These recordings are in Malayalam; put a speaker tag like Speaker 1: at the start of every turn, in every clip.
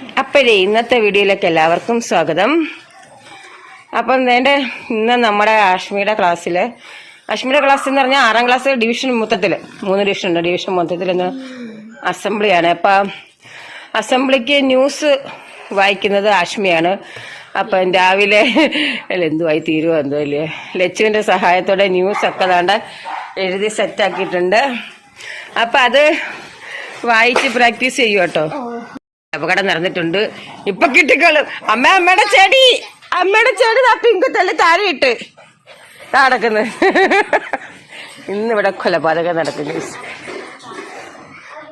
Speaker 1: അപ്പോഴേ ഇന്നത്തെ വീഡിയോയിലേക്ക് എല്ലാവർക്കും സ്വാഗതം. അപ്പം എന്റെ ഇന്ന് നമ്മുടെ ആഷ്മിയുടെ ക്ലാസ്സിൽ അഷ്മിയുടെ ക്ലാസ് എന്ന് പറഞ്ഞാൽ ആറാം ക്ലാസ് ഡിവിഷൻ മൊത്തത്തിൽ മൂന്ന് ഡിവിഷൻ ഉണ്ട്. ഡിവിഷൻ മൊത്തത്തിൽ ഇന്ന് അസംബ്ലിയാണ്. അപ്പം അസംബ്ലിക്ക് ന്യൂസ് വായിക്കുന്നത് ആഷ്മിയാണ്. അപ്പം രാവിലെ അല്ല എന്തുവായി തീരുവോ എന്തോ അല്ലേ ലച്ചുവിന്റെ സഹായത്തോടെ ന്യൂസ് ഒക്കെ ദാണ്ട് എഴുതി സെറ്റാക്കിയിട്ടുണ്ട് അപ്പം അത് വായിച്ച് പ്രാക്ടീസ് ചെയ്യും കേട്ടോ. അപകടം നടന്നിട്ടുണ്ട്. ഇപ്പൊ കിട്ടിക്കോളും. അമ്മ അമ്മയുടെ ചെടി. അമ്മയുടെ ചെടി ആ പിങ്ക് തല്ലി താഴെ ഇട്ട്. നടക്കുന്നു. ഇന്നിവിടെ കൊലപാതകം നടക്കുന്നു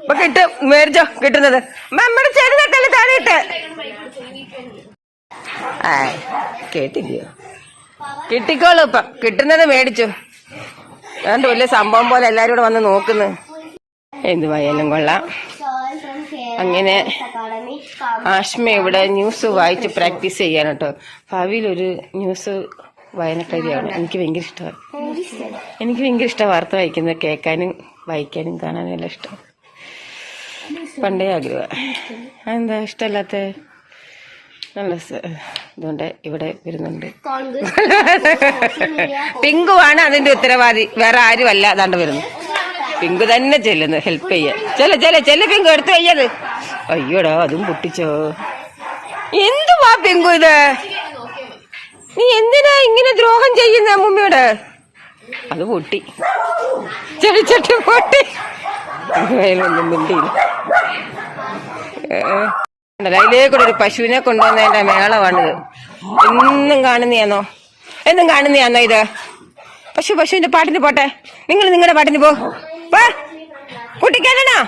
Speaker 1: ഇപ്പൊ കിട്ടും. മേടിച്ചോ കിട്ടുന്നത്. അമ്മ അമ്മയുടെ ചെടി തല്ലി താഴെ ഇട്ട്. ആ കേട്ടില്ലയോ? കിട്ടിക്കോളൂ ഇപ്പൊ. കിട്ടുന്നത് മേടിച്ചു. അതുകൊണ്ട് വലിയ സംഭവം പോലെ എല്ലാരും കൂടെ വന്ന് നോക്കുന്നു. എന്തുവായാലും കൊള്ളാം. അങ്ങനെ ആഷ്മ ഇവിടെ ന്യൂസ് വായിച്ച് പ്രാക്ടീസ് ചെയ്യാൻ കേട്ടോ. ഭാവിയിൽ ഒരു ന്യൂസ് വായനക്കാരിയാണ്. എനിക്ക് ഭയങ്കര ഇഷ്ടമാണ്. എനിക്ക് ഭയങ്കര ഇഷ്ടമാണ് വാർത്ത വായിക്കുന്നത്. കേൾക്കാനും വായിക്കാനും കാണാനും എല്ലാം ഇഷ്ടം. പണ്ടേ ആഗ്രഹമാണ്. എന്താ ഇഷ്ടമല്ലാത്ത നല്ല ഇതുകൊണ്ട് ഇവിടെ വരുന്നുണ്ട്. പിങ്കുവാണ് അതിന്റെ ഉത്തരവാദി. വേറെ ആരുമല്ല അതാണ്ട് വരുന്നു. പിങ്കു തന്നെ ചെല്ലുന്നു ഹെൽപ്പ് ചെയ്യാൻ. ചെല്ല ചെല്ല ചെല്ല പിങ്കു എടുത്തു കയ്യത് അയ്യോടാ അതും പൊട്ടിച്ചോ? എന്തുവാ പെങ്കു ഇത്? നീ എന്തിനാ ഇങ്ങനെ ദ്രോഹം ചെയ്യുന്ന അമ്മൂമ്മയോട്? അത് പൊട്ടി. ചെടിച്ചട്ടി പൊട്ടി. ഒന്നും മിണ്ടിയില്ല. ഉണ്ടല്ലോ, അതിലേക്കൂടെ ഒരു പശുവിനെ കൊണ്ടുവന്നതിന്റെ മേളമാണിത് എന്നും കാണുന്നയാന്നോ? എന്നും കാണുന്നയാന്നോ ഇത്? പശു പശുവിന്റെ പാട്ടിന് പോട്ടെ. നിങ്ങൾ നിങ്ങളുടെ പാട്ടിന് പോ. കുട്ടിക്കാനാണോ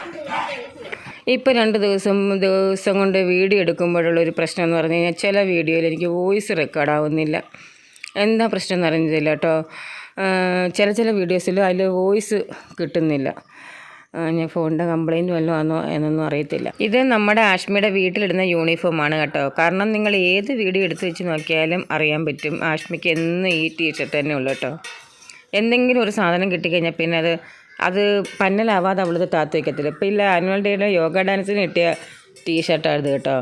Speaker 1: ഇപ്പൊ രണ്ട് ദിവസം ദിവസം കൊണ്ട് വീഡിയോ എടുക്കുമ്പോഴുള്ള ഒരു പ്രശ്നം എന്ന് പറഞ്ഞു കഴിഞ്ഞാൽ ചില വീഡിയോയിൽ എനിക്ക് വോയിസ് റെക്കോർഡ് ആവുന്നില്ല. എന്താ പ്രശ്നം എന്ന് അറിഞ്ഞില്ല കേട്ടോ. ചില ചില വീഡിയോസിൽ അതിൽ വോയിസ് കിട്ടുന്നില്ല. ഞാൻ ഫോണിന്റെ കംപ്ലയിന്റ് വല്ലതും ആണോ എന്നൊന്നും അറിയത്തില്ല. ഇത് നമ്മുടെ ആഷ്മിയുടെ വീട്ടിലിടുന്ന യൂണിഫോമാണ് കേട്ടോ. കാരണം നിങ്ങൾ ഏത് വീഡിയോ എടുത്ത് വെച്ച് നോക്കിയാലും അറിയാൻ പറ്റും ആഷ്മിക്ക് എന്നും ഈ ടീഷർട്ട് തന്നെ ഉള്ളു കേട്ടോ. എന്തെങ്കിലും ഒരു സാധനം കിട്ടിക്കഴിഞ്ഞാൽ പിന്നെ അത് അത് പന്നലാവാതെ അവളത് താത്തു വയ്ക്കത്തില്ല ഇപ്പം ഇല്ല ആനുവൽ ഡേയുടെ യോഗ ഡാൻസിന് കിട്ടിയ ടീഷർട്ടാണ് ഇത് കേട്ടോ.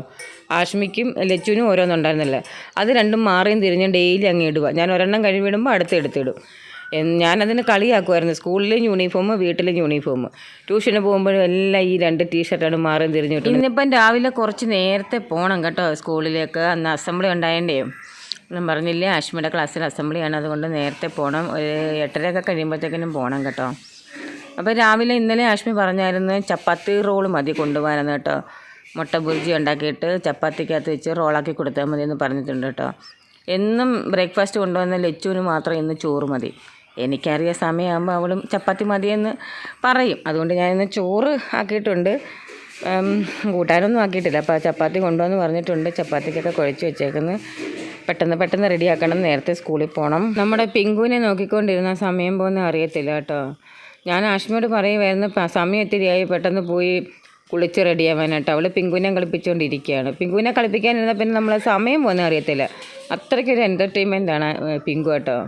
Speaker 1: ആഷ്മിക്കും ലച്ചുവിനും ഓരോന്നുണ്ടായിരുന്നില്ല അത് രണ്ടും മാറിയും തിരിഞ്ഞും ഡെയിലി അങ്ങ് ഇടുക ഞാൻ ഒരെണ്ണം കഴിവിടുമ്പോൾ അടുത്ത് എടുത്തിടും. ഞാനതിന് കളിയാക്കുമായിരുന്നു സ്കൂളിലും യൂണിഫോം വീട്ടിലും യൂണിഫോം ട്യൂഷന് പോകുമ്പോഴും എല്ലാം ഈ രണ്ട് ടീഷർട്ടാണ് മാറിയും തിരിഞ്ഞു ഇന്നിപ്പം രാവിലെ കുറച്ച് നേരത്തെ പോകണം കേട്ടോ സ്കൂളിലേക്ക്. അന്ന് അസംബ്ലി ഉണ്ടായേണ്ടേ. ഞാൻ പറഞ്ഞില്ലേ ആഷ്മിയുടെ ക്ലാസ്സിൽ അസംബ്ലിയാണ് അതുകൊണ്ട് നേരത്തെ പോകണം ഒരു എട്ടരയൊക്കെ കഴിയുമ്പോഴത്തേക്കിനും പോകണം കേട്ടോ. അപ്പോൾ രാവിലെ ഇന്നലെ ആഷ്മി പറഞ്ഞായിരുന്നു ചപ്പാത്തി റോൾ മതി കൊണ്ടുപോകാനെന്ന് കേട്ടോ. മുട്ട ബുർജി ഉണ്ടാക്കിയിട്ട് ചപ്പാത്തിക്കകത്ത് വെച്ച് റോളാക്കി കൊടുത്താൽ മതി എന്ന് പറഞ്ഞിട്ടുണ്ട് കേട്ടോ. എന്നും ബ്രേക്ക്ഫാസ്റ്റ് കൊണ്ടുവന്ന ലച്ചുവിന് മാത്രം ഇന്ന് ചോറ് മതി. എനിക്കറിയ സമയമാകുമ്പോൾ അവളും ചപ്പാത്തി മതിയെന്ന് പറയും. അതുകൊണ്ട് ഞാൻ ഇന്ന് ചോറ് ആക്കിയിട്ടുണ്ട്. കൂട്ടാനൊന്നും ആക്കിയിട്ടില്ല. അപ്പോൾ ചപ്പാത്തി കൊണ്ടുവന്ന് പറഞ്ഞിട്ടുണ്ട്. ചപ്പാത്തിക്കൊക്കെ കുഴച്ച് വെച്ചേക്കുന്നു. പെട്ടെന്ന് പെട്ടെന്ന് റെഡിയാക്കണം. നേരത്തെ സ്കൂളിൽ പോകണം നമ്മുടെ പിങ്കുവിനെ നോക്കിക്കൊണ്ടിരുന്ന സമയം പോകുന്ന അറിയത്തില്ല കേട്ടോ. ഞാൻ ആഷ്മിയോട് പറയുമായിരുന്നു "പ- സമയം ഒത്തിരിയായി പെട്ടെന്ന് പോയി കുളിച്ച് റെഡിയാവാനായിട്ട്. അവൾ പിങ്കുവിനെ കളിപ്പിച്ചുകൊണ്ടിരിക്കുകയാണ് പിങ്കുവിനെ കളിപ്പിക്കാനിരുന്ന പിന്നെ നമ്മൾ സമയം പോകുന്ന അറിയത്തില്ല. അത്രയ്ക്കൊരു എന്റർടൈൻമെന്റ് ആണ് ഏഹ്, പിങ്കു കേട്ടോ.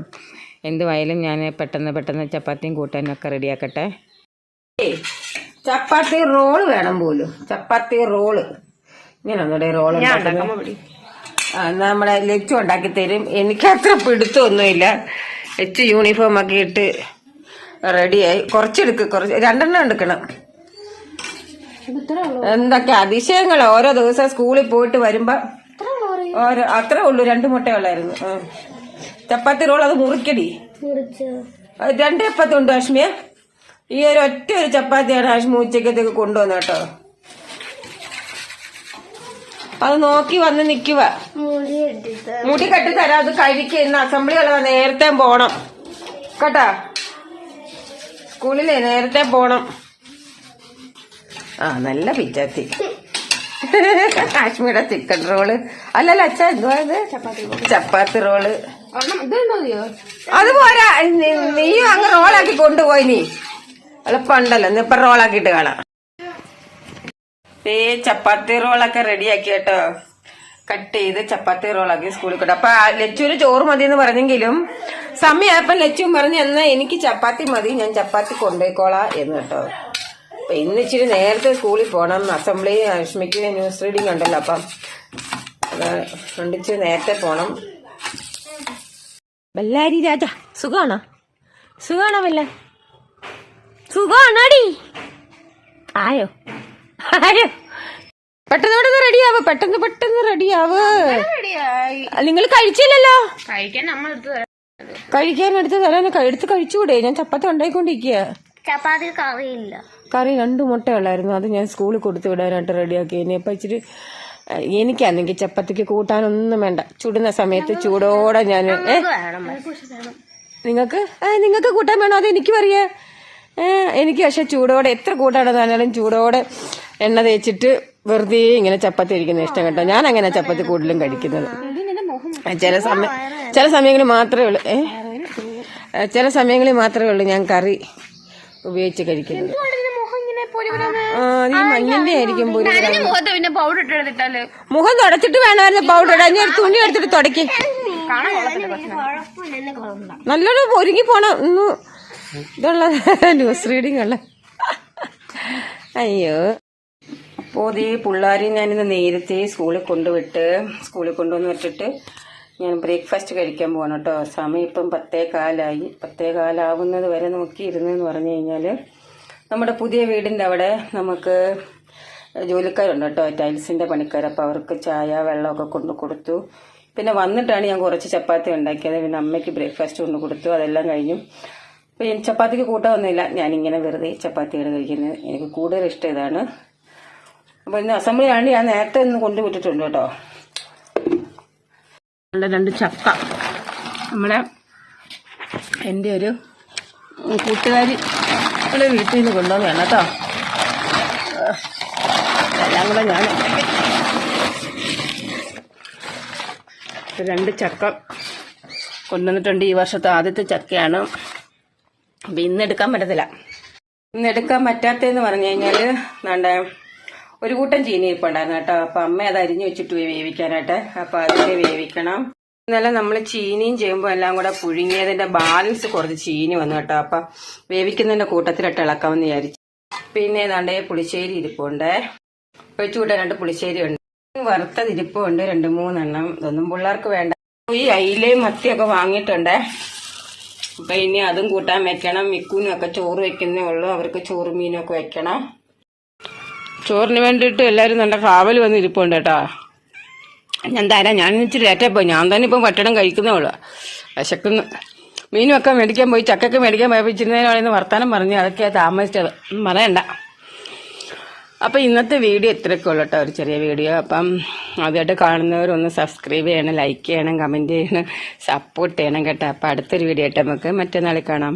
Speaker 1: എന്തുവായാലും ഞാൻ പെട്ടെന്ന് പെട്ടെന്ന് ചപ്പാത്തിയും കൂട്ടാനൊക്കെ ഒക്കെ റെഡിയാക്കട്ടെ. ചപ്പാത്തി റോൾ വേണം പോലും. ചപ്പാത്തി റോൾ. ഇങ്ങനെ ഒന്നുകൂടെ റോൾ നമ്മളെ ലച്ചു ഉണ്ടാക്കി തരും. എനിക്ക് അത്ര പിടുത്തമൊന്നുമില്ല. ലച്ചു യൂണിഫോം ഒക്കെ ഇട്ട് റെഡിയായി കുറച്ചെടുക്ക് കുറച്ച്. രണ്ടെണ്ണം എടുക്കണം. എന്തൊക്കെ അതിശയങ്ങൾ ഓരോ ദിവസം സ്കൂളിൽ പോയിട്ട് വരുമ്പോ ഓരോ അത്രേ ഉള്ളൂ. രണ്ട് മുട്ട ഉള്ളായിരുന്നു ചപ്പാത്തി റോൾ അത് മുറിക്കടി. രണ്ട് ചപ്പാത്തി ഉണ്ട് അഷ്മിയ ഈ ഒരു ഒറ്റ ഒരു ചപ്പാത്തിയാണ് അഷ്മി ഉച്ചക്കത്തേക്ക് കൊണ്ടുവന്ന കേട്ടോ. അത് നോക്കി വന്ന് നിക്കുക മുടി കെട്ടി തരാം അത് കഴിക്കുക ഇന്ന് അസംബ്ലി ഉള്ളതാ നേരത്തെ പോണം. കേട്ടാ? സ്കൂളിലെ നേരത്തെ പോണം. ആ നല്ല പിറ്റാത്തി. കാശ്മീരുടെ ചിക്കൻ റോൾ അല്ലല്ല അച്ഛ എന്തുവാ ഇത്? ചപ്പാത്തി റോൾ അത് പോരാ നീയും അങ്ങ് റോളാക്കി കൊണ്ടുപോയി നീ. എളുപ്പമുണ്ടല്ലോ ഇന്നിപ്പൊ റോളാക്കിയിട്ട് കാണാം. ഈ ചപ്പാത്തി റോളൊക്കെ റെഡിയാക്കി കേട്ടോ. കട്ട് ചെയ്ത് ചപ്പാത്തി റോളാക്കി സ്കൂളിൽ കൊണ്ടു അപ്പൊ ലച്ചൂര് ചോറ് മതി എന്ന് പറഞ്ഞെങ്കിലും സമയമായപ്പോ ലച്ചും പറഞ്ഞു എന്നാ എനിക്ക് ചപ്പാത്തി മതി ഞാൻ ചപ്പാത്തി കൊണ്ടുപോയിക്കോളാം എന്ന് കേട്ടോ. അപ്പൊ ഇന്ന് ഇച്ചിരി നേരത്തെ സ്കൂളിൽ പോകണം അസംബ്ലി അഷ്മിക്ക് ന്യൂസ് റീഡിംഗ് ഉണ്ടല്ലോ അപ്പം അത് കൊണ്ട് ഇച്ചിരി നേരത്തെ പോണം. ബല്ലാരി രാജ സുഖാണോ? സുഖാണോ വല്ല സുഖാണോടി? ആയോ? ആയോ? പെട്ടെന്ന് പെട്ടെന്ന് റെഡിയാവ് പെട്ടെന്ന് പെട്ടെന്ന് റെഡിയാവ്. നിങ്ങൾ കഴിച്ചില്ലല്ലോ?
Speaker 2: കഴിക്കാൻ നമ്മൾ എടുത്ത്
Speaker 1: കഴിക്കാൻ എടുത്ത് തരാൻ എടുത്ത് കഴിച്ചുകൂടെ? ഞാൻ ചപ്പാത്തി ഉണ്ടായിക്കൊണ്ടിരിക്കുക
Speaker 2: ചപ്പാത്തി കറിയില്ല.
Speaker 1: കറി രണ്ട് മുട്ടയുള്ളായിരുന്നു. അത് ഞാൻ സ്കൂളിൽ കൊടുത്തു വിടാനായിട്ട് റെഡിയാക്കി. ഇനിയിപ്പോൾ ഇച്ചിരി എനിക്കാണെങ്കിൽ ചപ്പാത്തിക്ക് കൂട്ടാനൊന്നും വേണ്ട. ചുടുന്ന സമയത്ത് ചൂടോടെ ഞാൻ നിങ്ങൾക്ക്? നിങ്ങൾക്ക് കൂട്ടാൻ വേണോ? അത് എനിക്കും അറിയാം. എനിക്ക് പക്ഷെ ചൂടോടെ എത്ര കൂട്ടാണെന്നാലും ചൂടോടെ എണ്ണ തേച്ചിട്ട് വെറുതെ ഇങ്ങനെ ചപ്പാത്തി കഴിക്കുന്ന ഇഷ്ടം കേട്ടോ. ഞാൻ അങ്ങനെ ചപ്പാത്തി കൂടുതലും കഴിക്കുന്നത്. ചില സമയം ചില സമയങ്ങളിൽ മാത്രമേ ഉള്ളൂ. ഏ? ചില സമയങ്ങളിൽ മാത്രമേ ഉള്ളൂ ഞാൻ കറി ഉപയോഗിച്ച് കഴിക്കുന്നത്.
Speaker 2: മുഖം ഇങ്ങനെ പൊരി
Speaker 1: ആ ഈ മഞ്ഞിന്റെ ആയിരിക്കും പോലും
Speaker 2: മുഖത്ത് പിന്നെ പൗഡർ ഇട്ട്
Speaker 1: മുഖം തുടച്ചിട്ട് വേണമായിരുന്നു പൗഡർ ഇടാൻ. ഒരു തുണി എടുത്തിട്ട് തുടക്കി നല്ലൊരു ഒരുങ്ങി പോണം ഒന്ന് ഇതുള്ള ന്യൂസ് റീഡിംഗ് ഉള്ള. അയ്യോ. അപ്പോൾ ഈ പിള്ളേരെയും ഞാനിന്ന് നേരത്തെ സ്കൂളിൽ കൊണ്ടുവിട്ട് സ്കൂളിൽ കൊണ്ടുവന്ന് വിട്ടിട്ട് ഞാൻ ബ്രേക്ക്ഫാസ്റ്റ് കഴിക്കാൻ പോകണം കേട്ടോ. സമയം ഇപ്പം പത്തേ കാലായി. പത്തേ കാലാവുന്നത് വരെ നോക്കിയിരുന്നെന്ന് പറഞ്ഞു കഴിഞ്ഞാൽ നമ്മുടെ പുതിയ വീടിന്റെ അവിടെ നമുക്ക് ജോലിക്കാരുണ്ട് കേട്ടോ. ടൈൽസിന്റെ പണിക്കാർ അപ്പോൾ അവർക്ക് ചായ വെള്ളമൊക്കെ കൊണ്ട് കൊടുത്തു. പിന്നെ വന്നിട്ടാണ് ഞാൻ കുറച്ച് ചപ്പാത്തി ഉണ്ടാക്കിയത്. പിന്നെ അമ്മയ്ക്ക് ബ്രേക്ക്ഫാസ്റ്റ് കൊണ്ട് കൊടുത്തു. അതെല്ലാം കഴിഞ്ഞു. അപ്പോൾ ചപ്പാത്തിക്ക് കൂട്ടാവുന്നില്ല ഞാനിങ്ങനെ വെറുതെ ചപ്പാത്തിയാണ് കഴിക്കുന്നത്. എനിക്ക് കൂടുതൽ ഇഷ്ടം ഇതാണ്. അപ്പോൾ ഇന്ന് അസംബ്ലിയാണ്. ഞാൻ നേരത്തെ ഒന്ന് കൊണ്ടുവിട്ടിട്ടുണ്ട് കേട്ടോ. നല്ല രണ്ട് ചക്ക. നമ്മുടെ എന്റെ ഒരു കൂട്ടുകാരി ഇവിടെ വീട്ടിൽ നിന്ന് കൊണ്ടുവന്നതാണ് കേട്ടോ. എല്ലാം കൂടെ ഞാൻ രണ്ട് ചക്ക കൊണ്ടുവന്നിട്ടുണ്ട്. ഈ വർഷത്തെ ആദ്യത്തെ ചക്കയാണ്. അപ്പം ഇന്ന് എടുക്കാൻ പറ്റത്തില്ല. ഇന്ന് എടുക്കാൻ പറ്റാത്തതെന്ന് പറഞ്ഞു കഴിഞ്ഞാൽ വേണ്ട ഒരു കൂട്ടം ചീനി ഇരിപ്പുണ്ടായിരുന്നു കേട്ടോ. അപ്പം അമ്മ അത് അരിഞ്ഞു വെച്ചിട്ട് പോയി വേവിക്കാനായിട്ട്. അപ്പം അതിനെ വേവിക്കണം. ഇന്നലെ നമ്മൾ ചീനിയും ചെയ്യുമ്പോൾ എല്ലാം കൂടെ പുഴുങ്ങിയതിന്റെ ബാലൻസ് കുറച്ച് ചീനി വന്നു കേട്ടോ. അപ്പം വേവിക്കുന്നതിന്റെ കൂട്ടത്തിലിട്ട് ഇളക്കാമെന്ന് വിചാരിച്ചു. പിന്നെ ഏതാണ്ട് പുളിശ്ശേരി ഇരിപ്പുണ്ട്. ഒഴിച്ചു കൂട്ടാൻ രണ്ട് പുളിശ്ശേരി ഉണ്ട് വറുത്തത് ഇരിപ്പുണ്ട്. രണ്ട് മൂന്നെണ്ണം. ഇതൊന്നും പിള്ളേർക്ക് വേണ്ട. ഈ അയിലയും മത്തിയൊക്കെ വാങ്ങിയിട്ടുണ്ട്. അപ്പൊ ഇനി അതും കൂട്ടാൻ വെക്കണം. മിക്കൂനും ഒക്കെ ചോറ് വെക്കുന്നേ ഉള്ളൂ. അവർക്ക് ചോറ് മീനൊക്കെ വെക്കണം. ചോറിന് വേണ്ടിയിട്ട് എല്ലാവരും നല്ല കാവൽ വന്ന് ഇരിപ്പുണ്ട് കേട്ടോ. ഞാൻ തരാം. ഞാൻ ഇച്ചിരി ലേറ്റായി പോയി. ഞാൻ തന്നെ ഇപ്പം പട്ടണം കഴിക്കുന്നേ ഉള്ളൂ. വിശക്കുന്നു. മീനും ഒക്കെ മേടിക്കാൻ പോയി. ചക്കൊക്കെ മേടിക്കാൻ പോയപ്പോൾ ഇച്ചിരി നേരം വർത്താനം പറഞ്ഞു. അതൊക്കെ താമസിച്ചത്. പറയണ്ട. അപ്പം ഇന്നത്തെ വീഡിയോ ഇത്രയൊക്കെ ഉള്ളൂ കേട്ടോ. ഒരു ചെറിയ വീഡിയോ. അപ്പം ആദ്യമായിട്ട് കാണുന്നവരൊന്ന് സബ്സ്ക്രൈബ് ചെയ്യണം ലൈക്ക് ചെയ്യണം കമന്റ് ചെയ്യണം സപ്പോർട്ട് ചെയ്യണം കേട്ടോ. അപ്പം അടുത്തൊരു വീഡിയോ ആയിട്ട് നമുക്ക് മറ്റന്നാളിൽ കാണാം.